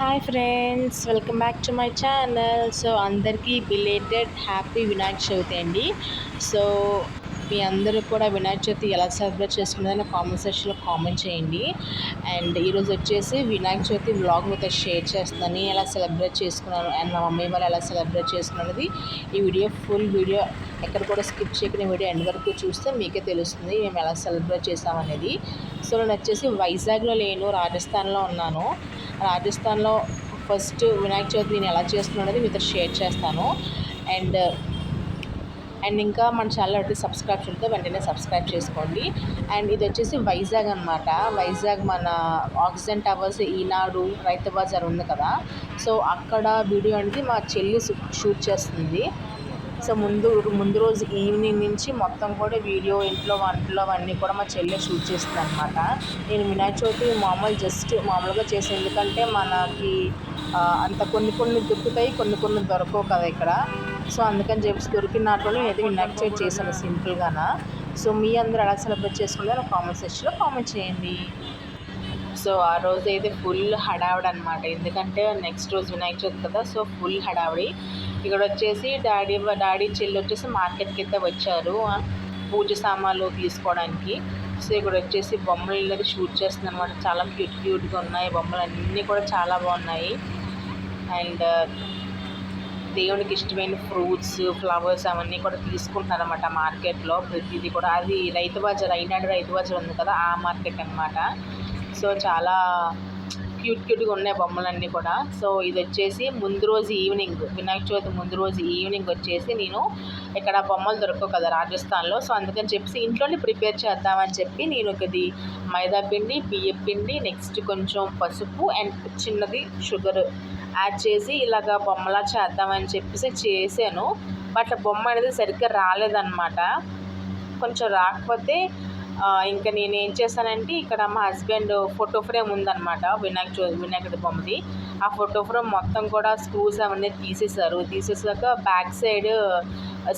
Hi friends welcome back to my channel. So అందరికీ belated happy Vinayaka Chavithi అండి. So మీ అందరూ కూడా వినాయక చవితి ఎలా సెలబ్రేట్ చేసుకున్నదని కామెంట్ సెక్షన్లో కామెంట్ చేయండి. అండ్ ఈరోజు వచ్చేసి వినాయక చవితి వ్లాగ్ మీతో షేర్ చేస్తాను ఎలా సెలబ్రేట్ చేసుకున్నాను అండ్ మా మమ్మీ వాళ్ళు ఎలా సెలబ్రేట్ చేసుకున్నది ఈ వీడియో ఫుల్ వీడియో ఎక్కడ కూడా స్కిప్ చేయకుండా వీడియో ఎండ్ వరకు చూస్తే మీకే తెలుస్తుంది మేము ఎలా సెలబ్రేట్ చేసామనేది సో నేను వచ్చేసి వైజాగ్లో లేను రాజస్థాన్లో ఉన్నాను. రాజస్థాన్లో ఫస్ట్ వినాయక చవితి నేను ఎలా చేస్తున్నానది మీతో షేర్ చేస్తాను. అండ్ అండ్ ఇంకా మన ఛానల్ ఒకటి సబ్స్క్రైబ్ చేస్తే వెంటనే సబ్స్క్రైబ్ చేసుకోండి. అండ్ ఇది వచ్చేసి వైజాగ్ అనమాట వైజాగ్ మన ఆక్సిజన్ టవర్స్ ఈనాడు రైతు బజార్ ఉంది కదా. సో అక్కడ వీడియో అనేది మా చెల్లి షూట్ చేస్తుంది. సో ముందు ముందు రోజు ఈవినింగ్ నుంచి మొత్తం కూడా వీడియో ఇంట్లో వంటలు అవన్నీ కూడా మా చెల్లె షూట్ చేస్తుంది అనమాట నేను వినాయక చవితి మామూలు జస్ట్ మామూలుగా చేసే ఎందుకంటే మనకి అంత కొన్ని కొన్ని దొరుకుతాయి కొన్ని కొన్ని దొరకవు కదా ఇక్కడ. సో అందుకని చెప్పి దొరికిన దాంట్లో నేనైతే వినాయక చవితి చేశాను సింపుల్గానా. సో మీ అందరూ ఎలా సెలబ్రేట్ చేసుకుంటారో కామెంట్ సెక్షన్లో కామెంట్ చేయండి. సో ఆ రోజు అయితే ఫుల్ హడావిడి అనమాట ఎందుకంటే నెక్స్ట్ రోజు వినాయక చవితి కదా సో ఫుల్ హడావిడి. ఇక్కడ వచ్చేసి డాడీ డాడీ చెల్లి వచ్చేసి మార్కెట్కి అయితే వచ్చారు పూజ సామాన్లు తీసుకోవడానికి. సో ఇక్కడ వచ్చేసి బొమ్మలు అనేది షూట్ చేస్తుంది అనమాట చాలా క్యూట్ క్యూట్గా ఉన్నాయి బొమ్మలు. అన్నీ కూడా చాలా బాగున్నాయి. అండ్ దేవునికి ఇష్టమైన ఫ్రూట్స్ ఫ్లవర్స్ అవన్నీ కూడా తీసుకుంటున్నారు అనమాట మార్కెట్లో ప్రతిదీ కూడా. అది రైతు బజార్ అయినాడు రైతు బజార్ ఉంది కదా ఆ మార్కెట్ అనమాట సో చాలా క్యూట్ క్యూట్గా ఉన్నాయి బొమ్మలన్నీ కూడా. సో ఇది వచ్చేసి ముందు రోజు ఈవినింగ్ వినాయక చవితి ముందు రోజు ఈవినింగ్ వచ్చేసి నేను ఇక్కడ బొమ్మలు దొరకవు కదా రాజస్థాన్లో. సో అందుకని చెప్పేసి ఇంట్లోనే ప్రిపేర్ చేద్దామని చెప్పి నేను ఒకది మైదా పిండి బియ్యం పిండి నెక్స్ట్ కొంచెం పసుపు అండ్ చిన్నది షుగర్ యాడ్ చేసి ఇలాగ బొమ్మలా చేద్దామని చెప్పేసి చేశాను. బట్ బొమ్మ అనేది సరిగ్గా రాలేదన్నమాట. కొంచెం రాకపోతే ఇంకా నేను ఏం చేశానంటే ఇక్కడ మా హస్బెండ్ ఫోటో ఫ్రేమ్ ఉందన్నమాట వినాయక చో వినాయకుడి బొమ్మది. ఆ ఫోటో ఫ్రేమ్ మొత్తం కూడా స్క్రూస్ అవన్నీ తీసేశారు. తీసేసాక బ్యాక్ సైడ్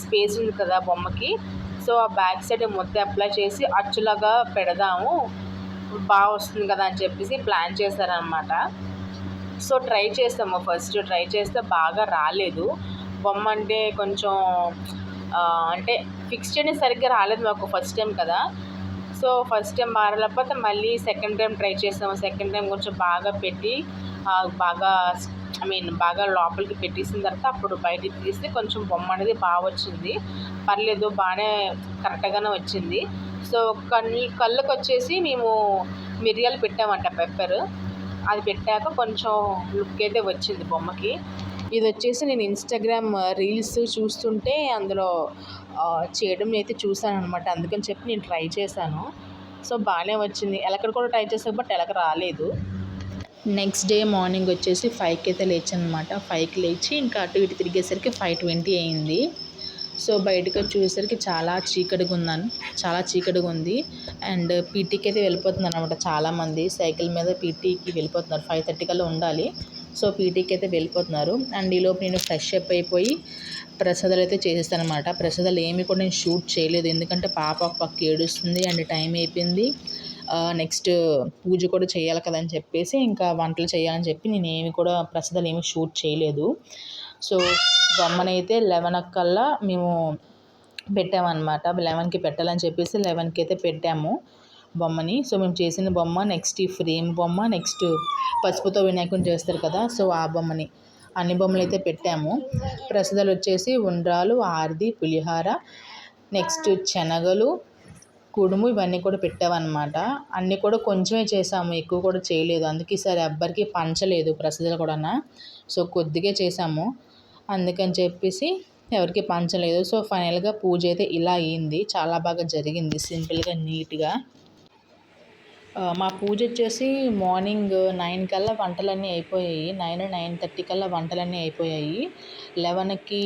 స్పేస్ ఉంది కదా బొమ్మకి. సో ఆ బ్యాక్ సైడ్ మొత్తం అప్లై చేసి అచ్చులాగా పెడదాము. బాగా వస్తుంది కదా అని చెప్పేసి ప్లాన్ చేశారనమాట సో ట్రై చేసాము ఫస్ట్ ట్రై చేస్తే బాగా రాలేదు. బొమ్మ అంటే కొంచెం అంటే ఫిక్స్ చేయడం సరిగ్గా రాలేదు మాకు ఫస్ట్ టైం కదా. సో ఫస్ట్ టైం బాగా మళ్ళీ సెకండ్ టైం ట్రై చేసాము. సెకండ్ టైం కొంచెం బాగా పెట్టి బాగా ఐ మీన్ బాగా లోపలికి పెట్టేసిన తర్వాత అప్పుడు బయటికి తీస్తే కొంచెం బొమ్మ అనేది బాగా వచ్చింది. పర్లేదు బాగానే కరెక్ట్గానే వచ్చింది. సో కళ్ళు కళ్ళకు వచ్చేసి మేము మిరియాలు పెట్టామంట పెప్పర్. అది పెట్టాక కొంచెం లుక్ అయితే వచ్చింది బొమ్మకి. ఇది వచ్చేసి నేను ఇన్స్టాగ్రామ్ రీల్స్ చూస్తుంటే అందులో చేయడం అయితే చూసాను అనమాట అందుకని చెప్పి నేను ట్రై చేశాను. సో బాగానే వచ్చింది. ఎలకడ కూడా ట్రై చేసాను బట్ ఎలక రాలేదు. నెక్స్ట్ డే మార్నింగ్ వచ్చేసి ఫైవ్కి అయితే లేచాను అనమాట ఫైవ్కి లేచి ఇంకా అటు ఇటు తిరిగేసరికి ఫైవ్ ట్వంటీ అయింది. సో బయటకు వచ్చి చూసేసరికి చాలా చీకటిగా ఉందని చాలా చీకటిగా ఉంది. అండ్ పీటీకి అయితే వెళ్ళిపోతున్నారు అనమాట చాలామంది. సైకిల్ మీద పీటీకి వెళ్ళిపోతున్నారు. ఫైవ్ థర్టీ కల్లా ఉండాలి. సో పీటీకి అయితే వెళ్ళిపోతున్నారు. అండ్ ఈలోపు నేను ఫ్రెష్ అప్ అయిపోయి ప్రసాదాలు అయితే చేసేస్తాను అనమాట ప్రసాదాలు ఏమి కూడా నేను షూట్ చేయలేదు. ఎందుకంటే పాప పక్క ఏడుస్తుంది అండ్ టైం అయిపోయింది. నెక్స్ట్ పూజ కూడా చేయాలి కదా అని చెప్పేసి ఇంకా వంటలు చేయాలని చెప్పి నేను ఏమి కూడా ప్రసాదాలు ఏమి షూట్ చేయలేదు. సో బొమ్మనైతే లెవెన్ కల్లా మేము పెట్టామన్నమాట. లెవెన్కి పెట్టాలని చెప్పేసి లెవెన్కి అయితే పెట్టాము. బొమ్మని. సో మేము చేసిన బొమ్మ నెక్స్ట్ ఈ ఫ్రేమ్ బొమ్మ నెక్స్ట్ పసుపుతో వినాయకుని చేస్తారు కదా సో ఆ బొమ్మని. అన్ని బొమ్మలు అయితే పెట్టాము. ప్రసాదాలు వచ్చేసి ఉండ్రాలు ఆర్ది పులిహార నెక్స్ట్ శనగలు కుడుము ఇవన్నీ కూడా పెట్టామన్నమాట. అన్నీ కూడా కొంచెమే చేసాము ఎక్కువ కూడా చేయలేదు. అందుకే ఈసారి అబ్బరికి పంచలేదు ప్రసాదాలు కూడా సో కొద్దిగా చేసాము. అందుకని చెప్పేసి ఎవరికి పంచలేదు. సో ఫైనల్గా పూజ అయితే ఇలా అయ్యింది చాలా బాగా జరిగింది. సింపుల్గా నీట్గా. మా పూజ వచ్చేసి మార్నింగ్ నైన్ కల్లా వంటలన్నీ అయిపోయాయి. నైన్ నైన్ థర్టీ కల్లా వంటలన్నీ అయిపోయాయి. లెవెన్కి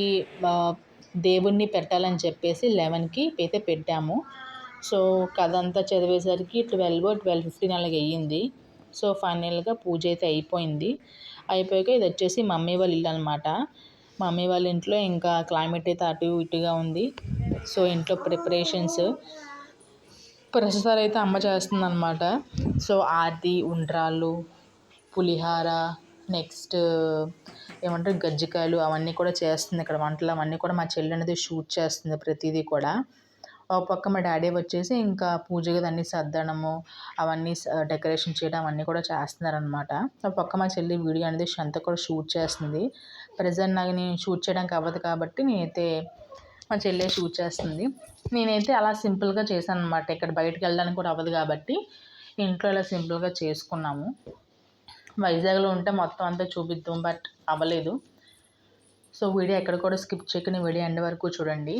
దేవుణ్ణి పెట్టాలని చెప్పేసి లెవెన్కి అయితే పెట్టాము. సో కథ అంతా చదివేసరికి ట్వెల్వ్ ట్వెల్వ్ ఫిఫ్టీన్ అలాగే అయ్యింది. సో ఫైనల్గా పూజ అయితే అయిపోయింది. అయిపోయాక ఇది వచ్చేసి మమ్మీ వాళ్ళ ఇల్లు అనమాట మమ్మీ వాళ్ళ ఇంట్లో ఇంకా క్లైమేట్ అయితే అటు ఇటుగా ఉంది. సో ఇంట్లో ప్రిపరేషన్స్ ప్రస్తుతాలు అయితే అమ్మ చేస్తుంది అనమాట సో ఆది ఉండ్రాళ్ళు పులిహార నెక్స్ట్ ఏమంటారు గజ్జికాయలు అవన్నీ కూడా చేస్తుంది ఇక్కడ వంటలు. అవన్నీ కూడా మా చెల్లి అనేది షూట్ చేస్తుంది ప్రతిదీ కూడా. ఒక పక్క మా డాడీ వచ్చేసి ఇంకా పూజ గది అన్నీ సర్దడము అవన్నీ డెకరేషన్ చేయడం అవన్నీ కూడా చేస్తున్నారనమాట ఒక పక్క మా చెల్లి వీడియో అనేది అంతా కూడా షూట్ చేస్తుంది. ప్రజెంట్ నాకు నేను షూట్ చేయడానికి అవ్వదు కాబట్టి నేనైతే మా చెల్లె షూట్ చేస్తుంది. నేనైతే అలా సింపుల్గా చేశాను అనమాట ఇక్కడ బయటకు వెళ్ళడానికి కూడా అవ్వదు కాబట్టి ఇంట్లో ఇలా సింపుల్గా చేసుకున్నాము. వైజాగ్లో ఉంటే మొత్తం అంతా చూపిద్దాం బట్ అవ్వలేదు. సో వీడియో ఎక్కడ కూడా స్కిప్ చేయకుండా. వీడియో ఎండ్ వరకు చూడండి.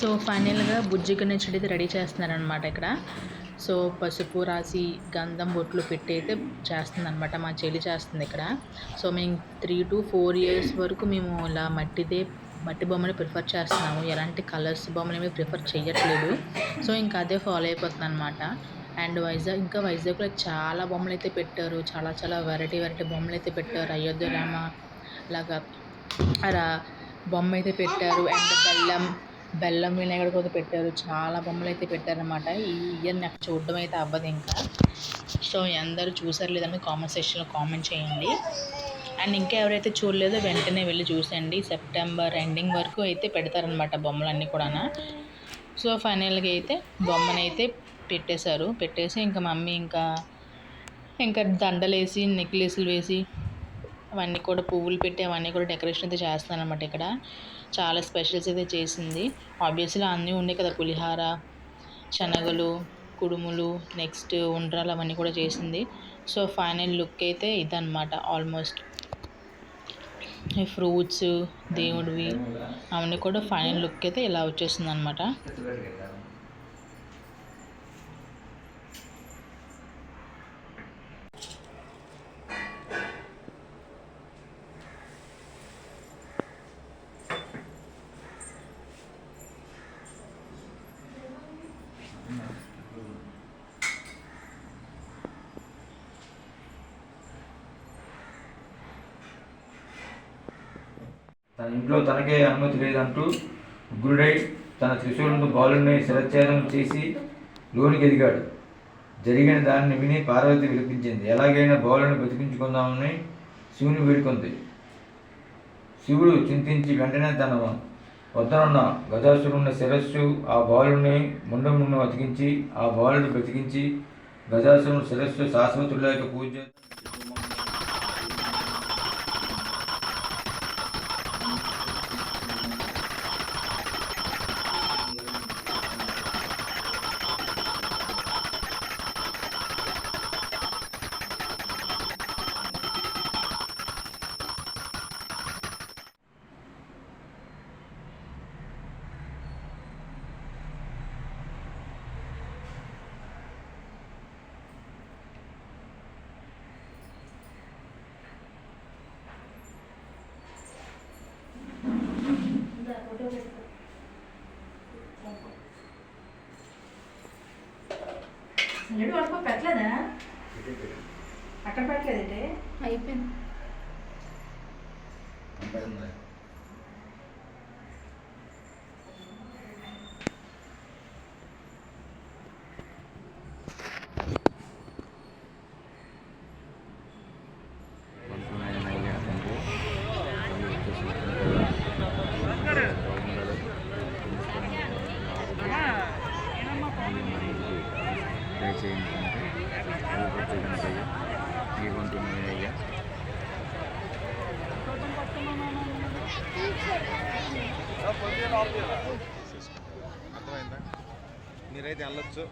సో ఫైనల్గా బుజ్జి గణేష్ అయితే రెడీ చేస్తున్నారనమాట ఇక్కడ. సో పసుపు రాసి గంధం బొట్లు పెట్టి అయితే చేస్తుందనమాట మా చెల్లి చేస్తుంది ఇక్కడ. సో మేము త్రీ టు ఫోర్ ఇయర్స్ వరకు మేము ఇలా మట్టిదే మట్టి బొమ్మని ప్రిఫర్ చేస్తున్నాము. ఎలాంటి కలర్స్ బొమ్మలు ఏమి ప్రిఫర్ చేయట్లేదు సో ఇంకా అదే ఫాలో అయిపోతుంది అనమాట అండ్ వైజాగ్ ఇంకా వైజాగ్లో చాలా బొమ్మలు అయితే పెట్టారు. చాలా చాలా వెరైటీ వెరైటీ బొమ్మలు అయితే పెట్టారు. అయోధ్య రామ లాగా అలా బొమ్మ అయితే పెట్టారు. అండ్ బెల్లం బెల్లం వినాయకుడు కూడా పెట్టారు. చాలా బొమ్మలు అయితే పెట్టారనమాట ఈ ఇయర్ నాకు చూడడం అయితే అవ్వదు ఇంకా. సో అందరూ చూసారు లేదని కామెంట్ సెక్షన్లో కామెంట్ చేయండి. అండ్ ఇంకా ఎవరైతే చూడలేదో వెంటనే వెళ్ళి చూసండి సెప్టెంబర్ ఎండింగ్ వరకు అయితే పెడతారనమాట బొమ్మలన్నీ కూడా సో ఫైనల్గా అయితే బొమ్మనైతే పెట్టేశారు. పెట్టేసి ఇంకా మమ్మీ ఇంకా ఇంకా దండలేసి నెక్లెస్లు వేసి అవన్నీ కూడా పువ్వులు పెట్టి అవన్నీ కూడా డెకరేషన్ అయితే చేస్తాను అనమాట ఇక్కడ. చాలా స్పెషల్స్ అయితే చేసింది. ఆబ్వియస్లీ అన్నీ ఉన్నాయి కదా పులిహార శనగలు కుడుములు నెక్స్ట్ ఉండ్రాలు అవన్నీ కూడా చేసింది. సో ఫైనల్ లుక్ అయితే ఇదన్నమాట ఆల్మోస్ట్ ఫ్రూట్స్ దేవుడివి అవన్నీ కూడా ఫైనల్ లుక్ అయితే ఇలా వచ్చేస్తుంది అనమాట తన ఇంట్లో తనకే అనుమతి లేదంటూ ఉగ్రుడై తన త్రిశూలంతో బాలుని శరచ్ఛేదం చేసి లోనికి ఎదిగాడు. జరిగిన దానిని విని పార్వతి విలిపించింది. ఎలాగైనా బాలుని బతికించుకుందామని శివుని వేడుకుంది. శివుడు చింతించి వెంటనే తన వద్దనున్న గజాసురున్న శిరస్సు ఆ బాలుని ముండమున్న బతికించి ఆ బాలుడు బ్రతికించి గజాసురుని శిరస్సు శాశ్వతులేక పూజ సల్లడి వరకు పెట్టలేదా? అక్కడ పెట్టలేదంటే? అయిపోయింది. అర్థమైందా? మీరైతే వెళ్ళొచ్చు.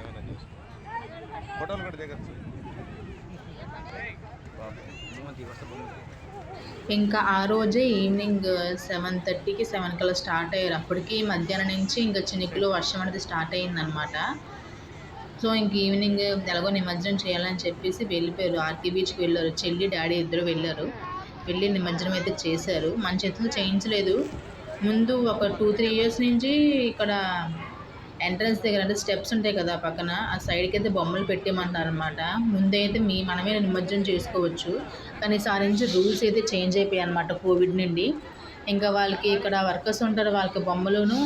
ఏమైనా చూసుకో. ఫోటోలు కూడా దిగచ్చు. ఇంకా ఆ రోజే ఈవినింగ్ సెవెన్ థర్టీకి సెవెన్ కల్లా స్టార్ట్ అయ్యారు. అప్పటికి మధ్యాహ్నం నుంచి ఇంకా చినుకులు వర్షం అనేది స్టార్ట్ అయ్యిందనమాట సో ఇంక ఈవినింగ్ ఎలాగో నిమజ్జనం చేయాలని చెప్పేసి వెళ్ళిపోయారు. ఆర్కే బీచ్కి వెళ్ళారు. చెల్లి డాడీ ఇద్దరు వెళ్ళారు. వెళ్ళి నిమజ్జనం అయితే చేశారు. మన చేతిలో చేయించలేదు ముందు ఒక టూ త్రీ ఇయర్స్ నుంచి ఇక్కడ ఎంట్రన్స్ దగ్గర అంటే స్టెప్స్ ఉంటాయి కదా పక్కన ఆ సైడ్కి అయితే బొమ్మలు పెట్టేయమంటున్నారు అనమాట ముందైతే మీ మనమే నిమజ్జనం చేసుకోవచ్చు. కానీ ఈసారి నుంచి రూల్స్ అయితే చేంజ్ అయిపోయాయి అనమాట కోవిడ్ నుండి. ఇంకా వాళ్ళకి ఇక్కడ వర్కర్స్ ఉంటారు వాళ్ళకి బొమ్మలను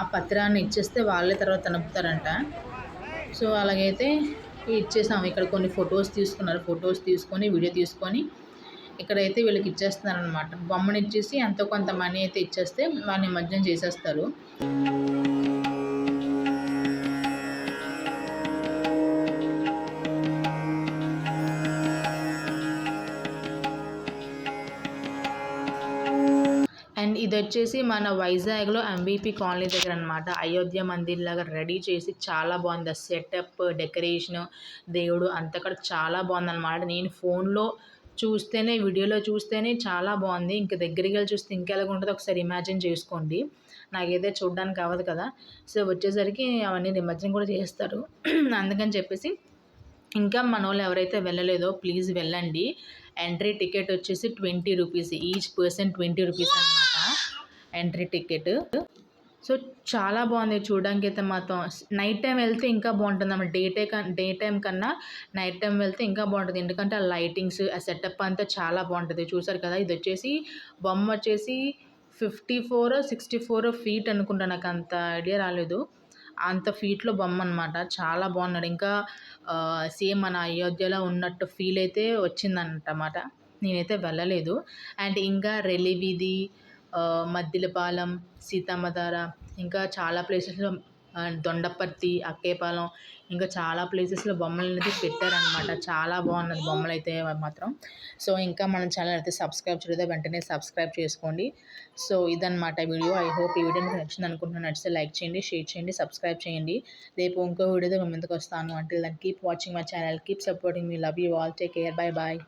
ఆ పత్రాన్ని ఇచ్చేస్తే వాళ్ళే తర్వాత తనుపుతారంట సో అలాగైతే ఇచ్చేసాం ఇక్కడ కొన్ని ఫొటోస్ తీసుకున్నారు. ఫొటోస్ తీసుకొని వీడియో తీసుకొని ఇక్కడైతే వీళ్ళకి ఇచ్చేస్తున్నారు అనమాట బొమ్మను ఇచ్చేసి ఎంతో కొంత మనీ అయితే ఇచ్చేస్తే వాళ్ళు నిమజ్జనం చేసేస్తారు. అండ్ ఇది వచ్చేసి మన వైజాగ్లో ఎంబీపీ కాలనీ దగ్గర అనమాట అయోధ్య మందిర్ లాగా రెడీ చేసి చాలా బాగుంది. ఆ సెటప్ డెకరేషన్ దేవుడు అంతా కూడా చాలా బాగుంది అనమాట నేను ఫోన్లో చూస్తేనే వీడియోలో చూస్తేనే చాలా బాగుంది. ఇంక దగ్గరికి వెళ్ళి చూస్తే ఇంకెలాగ ఉంటుందో ఒకసారి ఇమాజిన్ చేసుకోండి. నాకైతే చూడడానికి అవ్వదు కదా. సో వచ్చేసరికి అవన్నీ నిమజ్జనం కూడా చేస్తారు. అందుకని చెప్పేసి ఇంకా మన వాళ్ళు ఎవరైతే వెళ్ళలేదో ప్లీజ్ వెళ్ళండి. ఎంట్రీ టికెట్ వచ్చేసి twenty rupees. Each person twenty rupees అనమాట ఎంట్రీ టికెట్. సో చాలా బాగుంది చూడడానికి అయితే మాత్రం నైట్ టైం వెళ్తే ఇంకా బాగుంటుంది. అన్నమాట డే టే డే టైం కన్నా నైట్ టైం వెళ్తే ఇంకా బాగుంటుంది. ఎందుకంటే ఆ లైటింగ్స్ ఆ సెటప్ అంతా చాలా బాగుంటుంది. చూసారు కదా ఇది వచ్చేసి బొమ్మ వచ్చేసి fifty four sixty four feet అనుకుంటా. నాకు అంత ఐడియా రాలేదు. అంత ఫీట్లో బొమ్మ అనమాట చాలా బాగున్నాడు. ఇంకా సేమ్ మన అయోధ్యలో ఉన్నట్టు ఫీల్ అయితే వచ్చిందన్నమాట. నేనైతే వెళ్ళలేదు. అండ్ ఇంకా రెలివిది మద్దిలపాలెం సీతమ్మధార ఇంకా చాలా ప్లేసెస్లో దొండపర్తి అక్కేపాలెం ఇంకా చాలా ప్లేసెస్లో బొమ్మలు అనేది పెట్టారనమాట చాలా బాగున్నది బొమ్మలు అయితే మాత్రం. సో ఇంకా మనం ఛానల్ అయితే సబ్స్క్రైబ్ చేయలేదో వెంటనే సబ్స్క్రైబ్ చేసుకోండి. సో ఇదన్నమాట వీడియో. ఐ హోప్ ఈ వీడియో మీకు నచ్చింది అనుకుంటున్నాను. నచ్చితే లైక్ చేయండి షేర్ చేయండి సబ్స్క్రైబ్ చేయండి. రేపు ఇంకో వీడియోతో మేము ముందుకు వస్తాను. అంటే దాన్ని keep watching my channel keep supporting me love you all take care bye bye